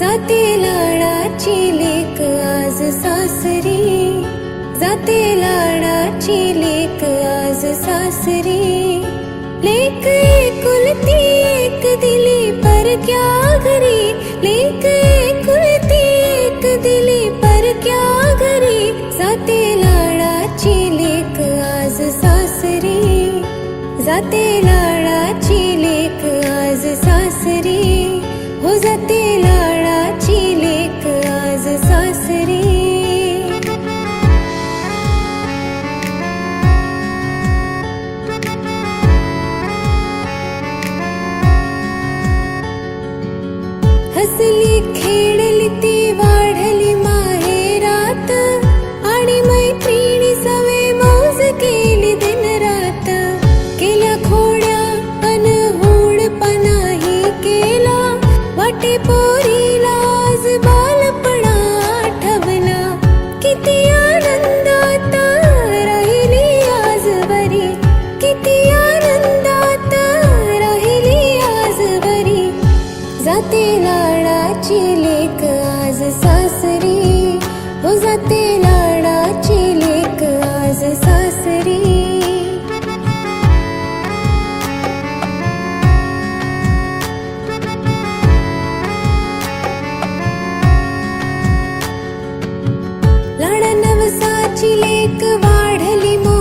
जाते लाडाची लेक आज सासरी. जाते लाडाची लेक आज सासरी. लेक एकुलती एक दिली पर क्या घरी. लेक एकुलती एक दिली पर क्या घरी. जाते लाडाची लेक आज सासरी. जाते लाडाची लेक आज सासरी. हो जाते लाडाची नाचली खेळली ती वाढली माहेरात. आणि मैत्रिणी सवे मौज केली दिन रात केला खोड्या अनहूडपणाही केला. वाटे पो जाते लाडाची लेक आज सासरी. हो जाते लाडाची लेक आज सासरी. लाडा नवसाची लेक मो